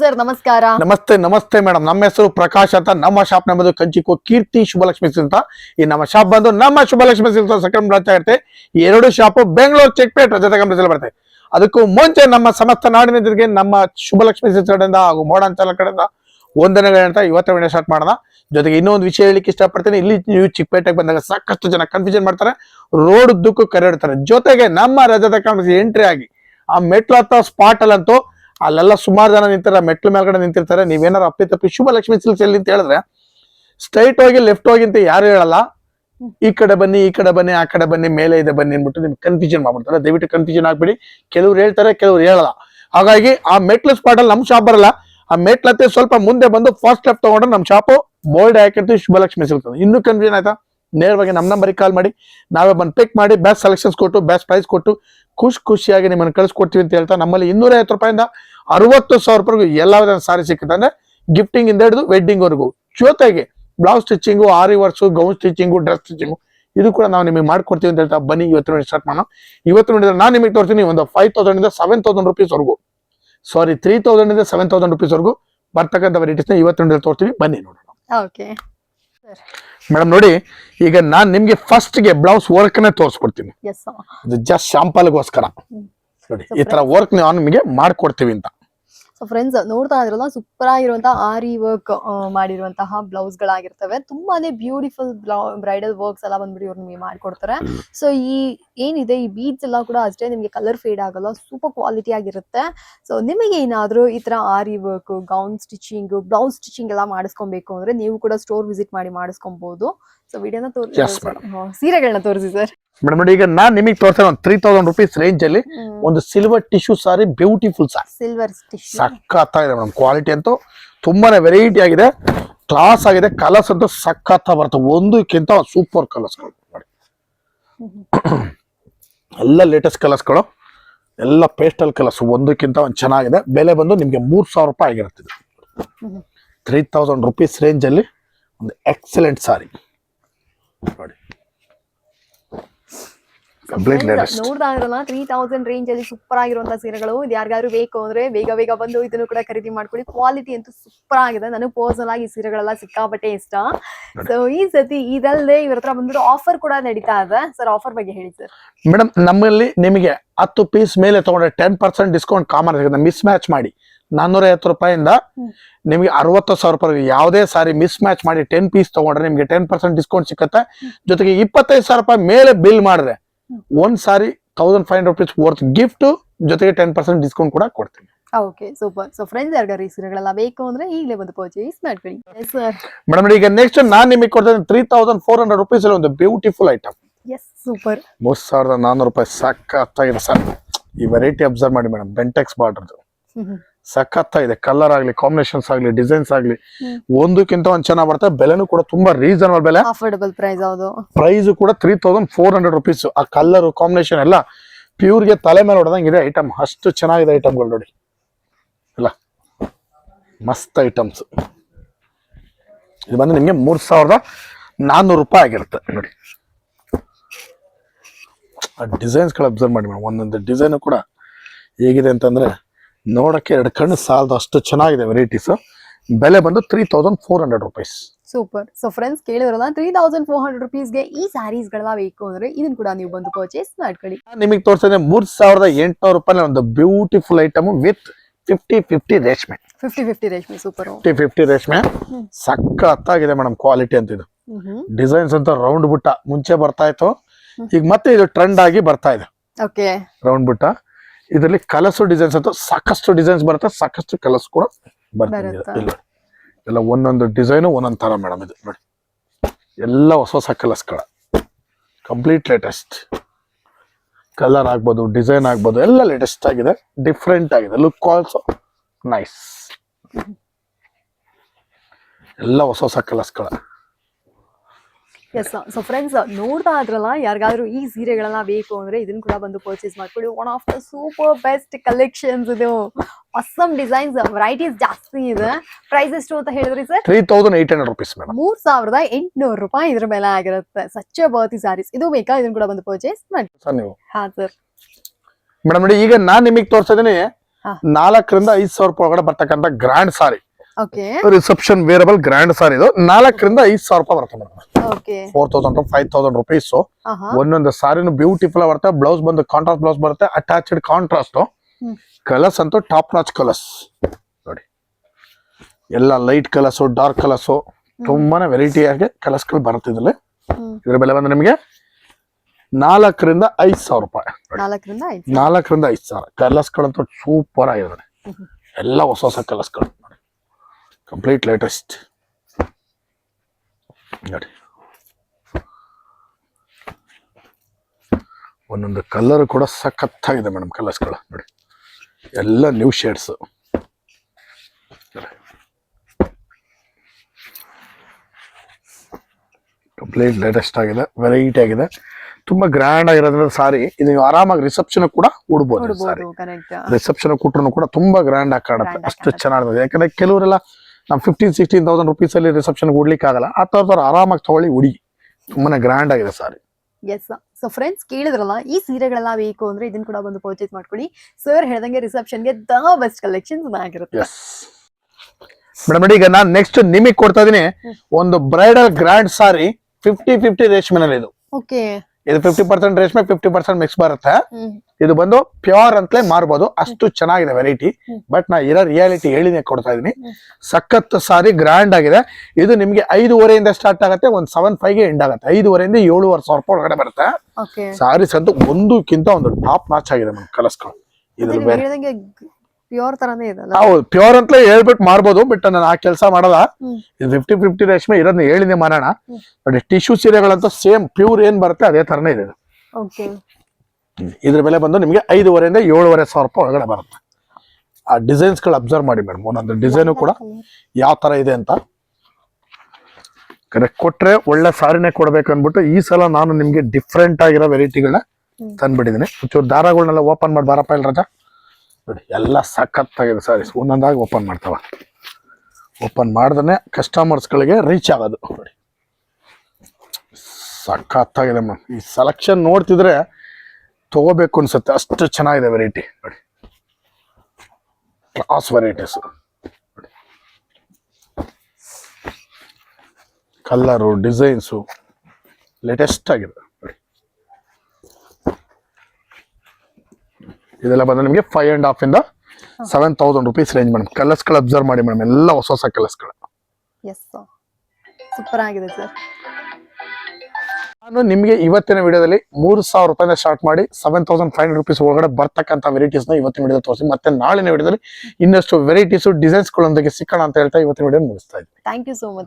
Sir, ನಮಸ್ಕಾರ. ನಮಸ್ತೆ ನಮಸ್ತೆ ಮೇಡಮ್. ನಮ್ಮ ಹೆಸರು ಪ್ರಕಾಶ್ ಅಂತ. ನಮ್ಮ ಶಾಪ್ ನಮ್ಮದು ಕಂಚಿಕೋ ಕೀರ್ತಿ ಶುಭಲಕ್ಷ್ಮಿ ಅಂತ ಈ ನಮ್ಮ ಶಾಪ್ ಬಂದು ನಮ್ಮ ಶುಭಲಕ್ಷ್ಮಿ ಸಿಂತ ಸಕ್ರಮ ಈ ಎರಡು ಶಾಪ್ ಬೆಂಗಳೂರು ಚೆಕ್ಪೇಟ್ ಜೊತೆ ಕಂಪ್ಲೀಸ್ ಬರುತ್ತೆ. ಅದಕ್ಕೂ ಮುಂಚೆ ನಮ್ಮ ಸಮಸ್ತ ನಾಡಿನ ಜೊತೆಗೆ ನಮ್ಮ ಶುಭಲಕ್ಷ್ಮಿ ಸಿಂತ ಕಡೆಯಿಂದ ಹಾಗೂ ಮೋಡಾಂಚಲ ಕಡೆಯಿಂದ ವಂದನೆಗಳು ಅಂತ ಇವತ್ತು ವಿಡಿಯೋ ಸ್ಟಾರ್ಟ್ ಮಾಡೋಣ. ಜೊತೆಗೆ ಇನ್ನೊಂದು ವಿಷಯ ಹೇಳಿಕ್ಕೆ ಇಷ್ಟಪಡ್ತೀನಿ. ಇಲ್ಲಿ ನೀವು ಚಿಕ್ಕಪೇಟೆಗೆ ಬಂದಾಗ ಸಾಕಷ್ಟು ಜನ ಕನ್ಫ್ಯೂಷನ್ ಮಾಡ್ತಾರೆ. ರೋಡ್ ದುಕ್ಕು ಕರೆಡ್ತಾರೆ. ಜೊತೆಗೆ ನಮ್ಮ ರಜದ ಕಾಂಗ್ರೆಸ್ ಎಂಟ್ರಿ ಆಗಿ ಆ ಮೆಟ್ಲು ಹತ್ತೋ ಸ್ಪಾಟ್ ಅಲ್ಲಂತೂ ಅಲ್ಲೆಲ್ಲ ಸುಮಾರು ಜನ ನಿಂತಿರ ಮೆಟ್ಲು ಮೇಲ್ಗಡೆ ನಿಂತಿರ್ತಾರೆ. ನೀವೇನಾರು ಅಪ್ಪಿ ತಪ್ಪಿ ಶುಭ ಲಕ್ಷ್ಮಿ ಸಿಲ್ಕ್ಸ್ ಎಲ್ಲಿ ಅಂತ ಹೇಳಿದ್ರೆ ಸ್ಟ್ರೈಟ್ ಹೋಗಿ ಲೆಫ್ಟ್ ಹೋಗಿ ಅಂತ ಯಾರು ಹೇಳಲ್ಲ. ಈ ಕಡೆ ಬನ್ನಿ, ಈ ಕಡೆ ಬನ್ನಿ, ಆ ಕಡೆ ಬನ್ನಿ, ಮೇಲೆ ಇದೆ ಬನ್ನಿ ಅಂದ್ಬಿಟ್ಟು ನಿಮ್ಗೆ ಕನ್ಫ್ಯೂಷನ್ ಮಾಡ್ಬಿಡ್ತಾರೆ. ದಯವಿಟ್ಟು ಕನ್ಫ್ಯೂಷನ್ ಆಗ್ಬಿಡಿ. ಕೆಲವ್ರು ಹೇಳ್ತಾರೆ, ಕೆಲವ್ರು ಹೇಳಲ್ಲ. ಹಾಗಾಗಿ ಆ ಮೆಟ್ಲು ಸ್ಪಾಟ್ ಅಲ್ಲಿ ನಮ್ ಶಾಪ್ ಬರಲ್ಲ. ಆ ಮೆಟ್ಲತ್ತೆ ಸ್ವಲ್ಪ ಮುಂದೆ ಬಂದು ಫಸ್ಟ್ ಲೆಫ್ಟ್ ತಗೊಂಡ್ರೆ ನಮ್ ಶಾಪು ಮೋಲ್ಡ್ ಹಾಕಿರ್ತೀವಿ, ಶುಭಲಕ್ಷ್ಮಿ ಸಿಲ್ಕ್. ಇನ್ನೂ ಕನ್ಫ್ಯೂಷನ್ ಆಯ್ತಾ? ನೇರವಾಗಿ ನಮ್ಮ ನಂಬರಿಗೆ ಕಾಲ್ ಮಾಡಿ. ನಾವೇ ಬಂದು ಪಿಕ್ ಮಾಡಿ ಬೆಸ್ಟ್ ಸೆಲೆಕ್ಷನ್ಸ್ ಕೊಟ್ಟು ಬೆಸ್ಟ್ ಪ್ರೈಸ್ ಕೊಟ್ಟು, ಖುಷಿ ಖುಷಿಯಾಗಿ ನಿಮ್ಮನ್ನು ಕಳಿಸ್ಕೊಡ್ತೀವಿ ಅಂತ ಹೇಳ್ತಾ, ನಮ್ಮಲ್ಲಿ ಇನ್ನೂರ ಐವತ್ತು ರೂಪಾಯಿಂದ ಅರವತ್ತು ಸಾವಿರ ರೂಪಾಯಿಗೂ ಎಲ್ಲ ವಿಧದ ಸಾರಿ ಸಿಕ್ಕುತ್ತೆ. ಅಂದ್ರೆ ಗಿಫ್ಟಿಂಗ್ ಇಂದ ಹಿಡಿದು ವೆಡ್ಡಿಂಗ್ ವರೆಗೂ. ಜೊತೆಗೆ blouse stitching aari works gown stitching dress stitching ಇದು ಕೂಡ ನಾವು ನಿಮಗೆ ಮಾಡ್ಕೊಡ್ತೀವಿ ಅಂತ ಹೇಳ್ತಾ ಬನ್ನಿ. ಇವತ್ತು ನೋಡಿ ಸ್ಟಾರ್ಟ್ ಮಾಡೋಣ. ಇವತ್ತು ನೋಡಿದ್ರೆ ನಾನು ನಿಮಗೆ ತೋರಿಸ್ತೀನಿ ಒಂದು ಫೈವ್ ತೌಸಂಡ್ ಇಂದ ಸೆವೆನ್ ತೌಸಂಡ್ ರುಪೀಸ್ ವರೆಗೂ. ಸಾರಿ ತ್ರೀ ತೌಸಂಡ್ ಇಂದ ಸೆವೆನ್ ತೌಸಂಡ್ ರುಪೀಸ್ ವರೆಗೂ ಬರ್ತಕ್ಕಂಥ ವೆರೈಟೀಸ್ನ ಇವತ್ತು ನೋಡಿದ್ರೆ ತೋರ್ತೀನಿ ಬನ್ನಿ ನೋಡೋಣ. ಓಕೆ ಮೇಡಮ್ ನೋಡಿ ಈಗ ನಾನು ನಿಮ್ಗೆ ಫಸ್ಟ್ಗೆ ಬ್ಲೌಸ್ ವರ್ಕ್ನೇ ತೋರಿಸ್ಕೊಡ್ತೀನಿ. ಎಸ್ ಇದು ಜಸ್ಟ್ ಶಾಂಪಲ್ಗೋಸ್ಕರ ನೋಡಿ ಈ ತರ ವರ್ಕ್ ನಾವು ನಿಮಗೆ ಮಾಡ್ಕೊಡ್ತೀವಿ ಅಂತ. ಸೊ ಫ್ರೆಂಡ್ಸ್ ನೋಡ್ತಾ ಇದ್ರಲ್ಲ ಸೂಪರ್ ಆಗಿರುವಂತಹ ಆರಿ ವರ್ಕ್ ಮಾಡಿರುವಂತಹ ಬ್ಲೌಸ್ ಗಳಾಗಿರ್ತವೆ ತುಂಬಾನೇ ಬ್ಯೂಟಿಫುಲ್ ಬ್ರೈಡಲ್ ವರ್ಕ್ಸ್ ಎಲ್ಲ ಬಂದ್ಬಿಟ್ಟು ಇವ್ರು ನಿಮಗೆ ಮಾಡ್ಕೊಡ್ತಾರೆ. ಸೊ ಈ ಏನಿದೆ ಈ ಬೀಡ್ಸ್ ಎಲ್ಲ ಕೂಡ ಅಷ್ಟೇ ನಿಮಗೆ ಕಲರ್ ಫೇಡ್ ಆಗಲ್ಲ ಸೂಪರ್ ಕ್ವಾಲಿಟಿ ಆಗಿರುತ್ತೆ. ಸೊ ನಿಮಗೆ ಏನಾದರೂ ಈ ತರ aari work gown stitching blouse stitching ಎಲ್ಲ ಮಾಡಿಸ್ಕೊಬೇಕು ಅಂದ್ರೆ ನೀವು ಕೂಡ ಸ್ಟೋರ್ ವಿಸಿಟ್ ಮಾಡಿ ಮಾಡಿಸ್ಕೊಬಹುದು ಸೊ ವಿಡಿಯೋನ ತೋರಿಸಿ ಸೀರೆಗಳನ್ನ ತೋರಿಸಿ ಸರ್ ಮೇಡಮ್ ನೋಡಿ ಈಗ ನಾನು ನಿಮಗೆ ಒಂದು ತ್ರೀ ತೌಸಂಡ್ ರುಪೀಸ್ ರೇಂಜ್ ಅಲ್ಲಿ ಒಂದು silver tissue sari beautiful sari silver ಸಕ್ಕತ್ತಾ ಸಖತ್ತಾಗಿದೆ ಮೇಡಮ್ ಕ್ವಾಲಿಟಿ ಅಂತೂ ತುಂಬಾನೇ ವೆರೈಟಿ ಆಗಿದೆ. ಕ್ಲಾಸ್ ಆಗಿದೆ ಕಲರ್ಸ್ ಅಂತೂ ಸಖತ್ತ ಬರುತ್ತೆ. ಒಂದಕ್ಕಿಂತ ಸೂಪರ್ ಕಲರ್ಸ್ ನೋಡಿ. ಎಲ್ಲ ಲೇಟೆಸ್ಟ್ ಕಲರ್ಸ್ಗಳು ಎಲ್ಲ ಪೇಸ್ಟಲ್ ಕಲರ್ಸ್ ಒಂದಕ್ಕಿಂತ ಒಂದು ಚೆನ್ನಾಗಿದೆ. ಬೆಲೆ ಬಂದು ನಿಮಗೆ ಮೂರು ಸಾವಿರ ರೂಪಾಯಿ ಆಗಿರುತ್ತೆ. ತ್ರೀ ತೌಸಂಡ್ ರುಪೀಸ್ ರೇಂಜಲ್ಲಿ ಒಂದು ಎಕ್ಸಲೆಂಟ್ ಸಾರಿ ನೋಡಿ. ಕಂಪ್ಲೀಟ್ ಲೇಟೆಸ್ಟ್ ನೋಡ್ತಾ ಇರಲ್ಲ ತ್ರೀ ತೌಸಂಡ್ ರೇಂಜ್ ಅಲ್ಲಿ ಸೂಪರ್ ಆಗಿರುವಂತ ಸೀರೆಗಳು. ಇದು ಯಾರಿಗಾದ್ರು ಬೇಕು ಅಂದ್ರೆ ಬೇಗ ಬೇಗ ಬಂದು ಇದನ್ನು ಕೂಡ ಖರೀದಿ ಮಾಡ್ಕೊಳ್ಳಿ. ಕ್ವಾಲಿಟಿ ಅಂತೂ ಸೂಪರ್ ಆಗಿದೆ ನನಗೆ ಪರ್ಸನಲ್ ಆಗಿ ಈ ಸೀರೆಗಳೆಲ್ಲ ಸಿಕ್ಕಾಪಟ್ಟೆ ಇಷ್ಟ. ಸೊ ಈ ಸತಿ ಇದಲ್ಲದೆ ಇವ್ರ ಹತ್ರ ಬಂದ್ರು ಆಫರ್ ಕೂಡ ನಡೀತಾ ಇದೆ. ಸರ್ ಆಫರ್ ಬಗ್ಗೆ ಹೇಳಿ ಸರ್ ಮೇಡಮ್ ನಮ್ಮಲ್ಲಿ ನಿಮಗೆ ಹತ್ತು ಪೀಸ್ ಮೇಲೆ ತಗೊಂಡ್ರೆ ಟೆನ್ ಪರ್ಸೆಂಟ್ ಡಿಸ್ಕೌಂಟ್ ಕಾಮನ್ ಸಿಗುತ್ತೆ ಮಿಸ್ ಮ್ಯಾಚ್ ಮಾಡಿ. ನಾನ್ನೂರ ಐವತ್ತು ರೂಪಾಯಿಂದ. ನಿಮಗೆ ಅರವತ್ತು ಸಾವಿರ ರೂಪಾಯಿ ಯಾವುದೇ ಸಾರಿ ಮಿಸ್ ಮ್ಯಾಚ್ ಮಾಡಿ ಟೆನ್ ಪೀಸ್ ತಗೊಂಡ್ರೆ ನಿಮಗೆ ಟೆನ್ ಪರ್ಸೆಂಟ್ ಡಿಸ್ಕೌಂಟ್ ಸಿಗುತ್ತೆ ಜೊತೆಗೆ ಇಪ್ಪತ್ತೈದು ಸಾವಿರ ರೂಪಾಯಿ ಮೇಲೆ ಬಿಲ್ ಮಾಡಿದ್ರೆ. ಒಂದ್ ಸಾರಿ thousand five hundred rupees worth gift ಜೊತೆಗೆ ಟೆನ್ ಪರ್ಸೆಂಟ್ ಡಿಸ್ಕೌಂಟ್ ಕೂಡ ಕೊಡ್ತೀನಿ. ಓಕೆ ಸೂಪರ್ ಸೊ ಫ್ರೆಂಡ್ಸ್ ಯಾರಿಗಾರು ಈ ಸೀರೆಗಳೆಲ್ಲ ಬೇಕು ಅಂದ್ರೆ ಈಗಲೇ ಬಂದು ಪರ್ಚೇಸ್ ಮಾಡ್ಕೊಳ್ಳಿ. ಮೇಡಮ್ ಈಗ ನೆಕ್ಸ್ಟ್ ನಾನು ನಿಮಗೆ ಕೊಡ್ತೇನೆ three thousand four hundred rupees ಅಲ್ಲಿ ಒಂದು ಬ್ಯೂಟಿಫುಲ್ ಐಟಮ್ ಎಸ್ ಸೂಪರ್ ಮೂರ್ ಸಾವಿರದ ನಾನ್ನೂರು ರೂಪಾಯಿ ಸಖತ್ತಾಗಿದೆ ಸರ್ ಈ ವೆರೈಟಿ ಅಬ್ಸರ್ವ್ ಮಾಡಿ ಮೇಡಮ್ ಬೆಂಟೆಕ್ಸ್ ಬಾರ್ಡರ್ದು ಸಖತ್ತಾಗಿದೆ. ಕಲರ್ ಆಗ್ಲಿ ಕಾಂಬಿನೇಷನ್ಸ್ ಆಗ್ಲಿ ಡಿಸೈನ್ಸ್ ಆಗ್ಲಿ ಒಂದಕ್ಕಿಂತ ಒಂದ್ ಚೆನ್ನಾಗ್ ಬರುತ್ತೆ. ಬೆಲೆನೂ ಕೂಡ ತುಂಬಾ ರೀಸನಬಲ್ ಬೆಲೆ. ಅಫೋರ್ಡಬಲ್ ಪ್ರೈಸ್ ಹೌದು. ಪ್ರೈಸ್ ಕೂಡ three thousand four hundred rupees ಆ ಕಲರ್ ಕಾಂಬಿನೇಷನ್ ಎಲ್ಲ ಪ್ಯೂರ್ಗೆ ತಲೆ ಮೇಲೆ ಹೊಡೆದಂಗೆ ಇದೆ ಐಟಮ್ ಅಷ್ಟು ಚೆನ್ನಾಗಿದೆ ಐಟಮ್ಗಳು ನೋಡಿ. ಇಲ್ಲ ಮಸ್ತ್ ಐಟಮ್ಸ್ ಇದು ಬಂದು ನಿಮಗೆ ಮೂರ್ ಸಾವಿರದ ನಾನ್ನೂರು ರೂಪಾಯಿ ಆಗಿರುತ್ತೆ ನೋಡಿ. ಆ ಡಿಸೈನ್ಸ್ಗಳು ಅಬ್ಸರ್ವ್ ಮಾಡಿ ಮೇಡಮ್. ಒಂದೊಂದು ಡಿಸೈನು ಕೂಡ ಹೇಗಿದೆ ಅಂತಂದ್ರೆ ನೋಡಕ್ಕೆ ಎರಡು ಕಣ್ಣು ಸಾಲದು ಅಷ್ಟು ಚೆನ್ನಾಗಿದೆ ವೆರೈಟೀಸ್. ಬೆಲೆ ಬಂದು three thousand four hundred rupees super so friends ಕೇಳಿದ್ರಲ್ಲ ತ್ರೀ ತೌಸಂಡ್ ಫೋರ್ ಹಂಡ್ರೆಡ್ ರುಪೀಸ್ಗೆ ಈ ಸ್ಯಾರೀಸ್ ಗಳನ್ನ ಬೇಕು ಅಂದ್ರೆ ಇದನ್ನ ಕೂಡ ನೀವು ಬಂದು ಪರ್ಚೇಸ್ ಮಾಡ್ಕೊಳ್ಳಿ. ನಿಮಗೆ ತೋರಿಸಿದ್ರೆ ಮೂರ್ ಸಾವಿರದ ಎಂಟುನೂರು ರೂಪಾಯಿ ಒಂದು beautiful item with fifty fifty ರೇಷ್ಮೆ. ಫಿಫ್ಟಿ ಫಿಫ್ಟಿ ರೇಷ್ಮೆ ಸೂಪರ್ ಫಿಫ್ಟಿ ಫಿಫ್ಟಿ ರೇಷ್ಮೆ. ಸಕ್ಕತ್ತಾಗಿದೆ ಮೇಡಮ್ ಕ್ವಾಲಿಟಿ ಅಂತ ಇದು ಡಿಸೈನ್ಸ್ ಅಂತ ರೌಂಡ್ ಬುಟ್ಟ ಮುಂಚೆ ಬರ್ತಾ ಇತ್ತು. ಈಗ ಮತ್ತೆ ಇದು ಟ್ರೆಂಡ್ ಆಗಿ ಬರ್ತಾ ಇದೆ. ಓಕೆ ರೌಂಡ್ ಬುಟ್ಟ. ಇದರಲ್ಲಿ ಕಲಸು ಡಿಸೈನ್ಸ್ ಅಂತ ಸಾಕಷ್ಟು ಡಿಸೈನ್ಸ್ ಬರುತ್ತೆ ಸಾಕಷ್ಟು ಕಲರ್ಸ್ ಕೂಡ ಬರ್ತಿದೆ. ಎಲ್ಲ ಒಂದೊಂದು ಡಿಸೈನು ಒಂದೊಂದು ತರ ಮೇಡಮ್ ಇದು. ನೋಡಿ. ಎಲ್ಲ ಹೊಸ ಹೊಸ ಕಲರ್ಸ್ಗಳ. ಕಂಪ್ಲೀಟ್ ಲೇಟೆಸ್ಟ್ ಕಲರ್ ಆಗ್ಬೋದು ಡಿಸೈನ್ ಆಗ್ಬೋದು ಎಲ್ಲ ಲೇಟೆಸ್ಟ್ ಆಗಿದೆ. ಡಿಫ್ರೆಂಟ್ ಆಗಿದೆ. ಲುಕ್ ಆಲ್ಸೋ ನೈಸ್ ಎಲ್ಲ ಹೊಸ ಹೊಸ ಕಲರ್ಸ್ಗಳ. ಎಸ್ ಸೊ ಫ್ರೆಂಡ್ಸ್ ನೋಡ್ತಾ ಇದ್ರಲ್ಲ ಯಾರಿಗಾದ್ರೂ ಈ ಸೀರೆಗಳನ್ನ ಬೇಕು ಅಂದ್ರೆ ಇದನ್ನ ಕೂಡ ಬಂದು ಪರ್ಚೇಸ್ ಮಾಡ್ಕೊಳ್ಳಿ. One of the super best collections ಇದು. ಅಸ್ಸಮ್ ಡಿಸೈನ್ಸ್ ವೆರೈಟೀಸ್ ಜಾಸ್ತಿ ಇದೆ. ಪ್ರೈಸ್ ಎಷ್ಟು ಅಂತ ಹೇಳಿದ್ರಿ sir three thousand eight hundred rupees madam ಮೂರ್ ಸಾವಿರದ ಎಂಟುನೂರು ರೂಪಾಯಿ ಇದ್ರ ಮೇಲೆ ಆಗಿರುತ್ತೆ. ಸಚ್ಚ ಬರ್ತಿ ಸಾರೀಸ್ ಇದು ಬೇಕಾ? ಇದನ್ನ ಕೂಡ ಬಂದು ಪರ್ಚೇಸ್ ಮಾಡಿ. ಸರ್ ನೀವು. ಹಾ ಸರ್ ಮೇಡಮ್ ನೋಡಿ ಈಗ ನಾನ್ ನಿಮಗೆ ತೋರಿಸಿದೀನಿ. ನಾಲ್ಕರಿಂದ ಐದು ಸಾವಿರ ರೂಪಾಯಿ ಒಳಗಡೆ ಬರ್ತಕ್ಕಂಥ grand sari okay reception wearable grand sari ಇದು. ನಾಲ್ಕರಿಂದ ಐದು ಸಾವಿರ ರೂಪಾಯಿ ಬರ್ತದೆ madam four thousand five thousand rupees. ಒಂದೊಂದು ಸಾರಿನ ಬ್ಯೂಟಿಫುಲ್ ಬರುತ್ತೆ. ಬ್ಲೌಸ್ ಬಂದು ಕಾಂಟ್ರಾಸ್ಟ್ ಬ್ಲೌಸ್ ಬರುತ್ತೆ. Attached contrast. ಕಲರ್ಸ್ ಅಂತೂ ಟಾಪ್ ನಾಚ್ ಕಲರ್ಸ್ ನೋಡಿ. ಎಲ್ಲ ಲೈಟ್ ಕಲರ್ಸು ಡಾರ್ಕ್ ಕಲರ್ಸು ತುಂಬಾನೇ ವೆರೈಟಿ ಆಗಿ ಕಲರ್ಸ್ಗಳು ಬರುತ್ತೆ ಇದ್ರಲ್ಲಿ. ಇದ್ರ ಬೆಲೆ ಬಂದ್ರೆ ನಿಮಗೆ ನಾಲ್ಕರಿಂದ ಐದು ಸಾವಿರ ರೂಪಾಯಿ. ನಾಲ್ಕರಿಂದ ಐದು ಸಾವಿರ. ಕಲರ್ಸ್ಗಳಂತೂ ಸೂಪರ್ ಆಗಿದೆ ಎಲ್ಲ ಹೊಸ ಹೊಸ ಕಲರ್ಸ್ಗಳು ಕಂಪ್ಲೀಟ್ ಲೇಟೆಸ್ಟ್ ನೋಡಿ. ಒಂದೊಂದು ಕಲರ್ ಕೂಡ ಸಖತ್ತಾಗಿದೆ ಮೇಡಮ್ ಕಲರ್ಸ್ಗಳು ನೋಡಿ. ಎಲ್ಲ ನ್ಯೂ ಶೇಡ್ಸ್ ಕಂಪ್ಲೀಟ್ ಲೇಟೆಸ್ಟ್ ಆಗಿದೆ ವೆರೈಟಿ ಆಗಿದೆ. ತುಂಬಾ ಗ್ರ್ಯಾಂಡ್ ಆಗಿರೋದ್ರಿಂದ ಸಾರಿ ಇದು ನೀವು ಆರಾಮಾಗಿ ರಿಸೆಪ್ಷನ್ ಕೂಡ ಉಡ್ಬೋದು ಸಾರಿ ರಿಸೆಪ್ಷನ್ ಕೊಟ್ಟರು ಕೂಡ ತುಂಬಾ ಗ್ರ್ಯಾಂಡ್ ಆಗಿ ಕಾಣುತ್ತೆ. ಅಷ್ಟು ಚೆನ್ನಾಗಿದೆ ಯಾಕಂದ್ರೆ ಕೆಲವರೆಲ್ಲ ನಾವು ಫಿಫ್ಟೀನ್ ಸಿಕ್ಸ್ಟೀನ್ ತೌಸಂಡ್ ರುಪೀಸ್ ಅಲ್ಲಿ ರಿಸೆಪ್ಷನ್ ಆಗಲ್ಲ ಆ ಥರದವ್ರು ಆರಾಮಾಗಿ ತಗೊಳ್ಳಿ ಉಡಿ. ತುಂಬಾನೇ ಗ್ರ್ಯಾಂಡ್ ಆಗಿದೆ ಸಾರಿ ಎಸ್ ಸೊ ಫ್ರೆಂಡ್ಸ್ ಕೇಳಿದ್ರಲ್ಲ ಈ ಸೀರೆಗಳೆಲ್ಲ ಬೇಕು ಅಂದ್ರೆ ಇದನ್ನ ಕೂಡ ಬಂದು ಪರ್ಚೇಸ್ ಮಾಡ್ಕೊಳ್ಳಿ. ಸರ್ ಹೇಳ್ದಂಗೆ ರಿಸೆಪ್ಷನ್ಗೆ ದ ಬೆಸ್ಟ್ ಕಲೆಕ್ಷನ್ ಆಗಿರುತ್ತೆ. ಮೇಡಮ್ ಈಗ ನಾನು ನೆಕ್ಸ್ಟ್ ನಿಮಗೆ ಕೊಡ್ತಾ ಇದೀನಿ. ಒಂದು bridal grand sari fifty fifty ರೇಷ್ಮೆನಲ್ಲಿ ಇದು ಓಕೆ ಇದು ಫಿಫ್ಟಿ ಪರ್ಸೆಂಟ್ ರೇಷ್ಮೆ ಫಿಫ್ಟಿ ಪರ್ಸೆಂಟ್ ಮಿಕ್ಸ್ ಬರುತ್ತೆ. ಇದು ಬಂದು ಪ್ಯೂರ್ ಅಂತಲೇ ಮಾರ್ಬೋದು. ಅಷ್ಟು ಚೆನ್ನಾಗಿದೆ ವೆರೈಟಿ ಬಟ್ ನಾ ಇರೋ ರಿಯಾಲಿಟಿ ಹೇಳಿನೇ ಕೊಡ್ತಾ ಇದೀನಿ. ಸಖತ್ ಸಾರಿ ಗ್ರ್ಯಾಂಡ್ ಆಗಿದೆ. ಇದು ನಿಮ್ಗೆ ಐದುವರೆಯಿಂದ ಸ್ಟಾರ್ಟ್ ಆಗುತ್ತೆ ಒಂದ್ ಸೆವೆನ್ ಫೈವ್ಗೆ ಎಂಡ್ ಆಗುತ್ತೆ. ಐದೂವರೆಯಿಂದ ಏಳುವರೆ ಸಾವಿರ ರೂಪಾಯಿ ಒಳಗಡೆ ಬರುತ್ತೆ. ಸಾರೀಸ್ ಅಂತೂ ಒಂದಕ್ಕಿಂತ ಒಂದು ಟಾಪ್ ನಾಚ್ ಆಗಿದೆ ನಮ್ಗೆ ಕಲಸ್ಕೊಂಡು ಇದ್ರ ಬೇರೆ. ಪ್ಯೂರ್ ತರಾನೇ ಇದಲ್ಲ ಹೌದು ಪ್ಯೂರ್ ಅಂತಲೇ ಹೇಳ್ಬಿಟ್ಟು ಮಾಡ್ಬೋದು ಬಟ್ ನಾನು ಆ ಕೆಲಸ ಮಾಡಲ್ಲ. ಇದು ಫಿಫ್ಟಿ ಫಿಫ್ಟಿ ರೇಷ್ಮೆ ಇರೋದನ್ನ ಹೇಳಿದೆ ಮಾರಣ. ಬಟ್ ಟಿಶ್ಯೂ ಸೀರೆಗಳಂತೂ ಸೇಮ್ ಪ್ಯೂರ್ ಏನ್ ಬರುತ್ತೆ ಅದೇ ತರನೇ ಇದೆ ಓಕೆ ಇದ್ರ ಬೆಲೆ ಬಂದು ನಿಮಗೆ ಐದೂವರೆಯಿಂದ ಏಳುವರೆ ಸಾವಿರ ರೂಪಾಯಿ ಒಳಗಡೆ ಬರುತ್ತೆ. ಆ ಡಿಸೈನ್ಸ್ಗಳು ಅಬ್ಸರ್ವ್ ಮಾಡಿ ಮೇಡಮ್ ಒಂದೊಂದು ಡಿಸೈನು ಕೂಡ ಯಾವ ತರ ಇದೆ ಅಂತ. ಕರೆಕ್ಟ್ ಕೊಟ್ರೆ ಒಳ್ಳೆ ಸಾರಿನೇ ಕೊಡ್ಬೇಕು ಅನ್ಬಿಟ್ಟು ಈ ಸಲ ನಾನು ನಿಮ್ಗೆ ಡಿಫ್ರೆಂಟ್ ಆಗಿರೋ ವೆರೈಟಿಗಳನ್ನ. ತಂದ್ಬಿಟ್ಟಿದ್ದೀನಿ ಒಂಚೂರು ದಾರಗಳನ್ನೆಲ್ಲ ಓಪನ್ ಮಾಡಿ ಬಾರಪ್ಪ ಇಲ್ಲ ರಜಾ. ನೋಡಿ, ಎಲ್ಲ ಸಖತ್ತಾಗಿದೆ ಸಾರೀಸ್ ಒಂದೊಂದಾಗಿ ಓಪನ್ ಮಾಡ್ತಾವ. ಓಪನ್ ಮಾಡ್ದೇ ಕಸ್ಟಮರ್ಸ್ಗಳಿಗೆ ರೀಚ್ ಆಗೋದು. ನೋಡಿ. ಸಖತ್ತಾಗಿದೆ ಮ್ಯಾಮ್ ಈ ಸೆಲೆಕ್ಷನ್ ನೋಡ್ತಿದ್ರೆ ತಗೋಬೇಕು ಅನ್ಸುತ್ತೆ. ಅಷ್ಟು ಚೆನ್ನಾಗಿದೆ ವೆರೈಟಿ ನೋಡಿ. Class varieties colour designs latest ಆಗಿದೆ ನೋಡಿ ಇದೆಲ್ಲ ಬಂದ್ರೆ ನಿಮಗೆ ಫೈವ್ ಅಂಡ್ ಹಾಫ್ ಇಂದ seven thousand rupees range madam ಕಲರ್ಸ್ಗಳು observe ಮಾಡಿ ಮೇಡಮ್ ಎಲ್ಲ ಹೊಸ ಹೊಸ ಕಲರ್ಸ್ಗಳು ಸೂಪರ್ ಆಗಿದೆ ಸರ್ ನಾನು ನಿಮಗೆ ಇವತ್ತಿನ ವಿಡಿಯೋದಲ್ಲಿ ಮೂರು ಸಾವಿರ ರೂಪಾಯಿಂದ ಸ್ಟಾರ್ಟ್ ಮಾಡಿ seven thousand five hundred rupees ಒಳಗಡೆ ಬರ್ತಕ್ಕಂಥ ವೆರೈಟೀಸ್ನ ಇವತ್ತಿನ ವಿಡಿಯೋ ತೋರಿಸಿ ಮತ್ತೆ ನಾಳಿನ ವಿಡಿಯೋದಲ್ಲಿ ಇನ್ನಷ್ಟು ವೆರೈಟೀಸು ಡಿಸೈನ್ಸ್ಗಳೊಂದಿಗೆ ಸಿಕ್ಕಣ ಅಂತ ಹೇಳ್ತಾ ಇವತ್ತಿನ ವಿಡಿಯೋ ಮುಗಿಸ್ತಾ ಇದ್ದೀನಿ. Thank you so much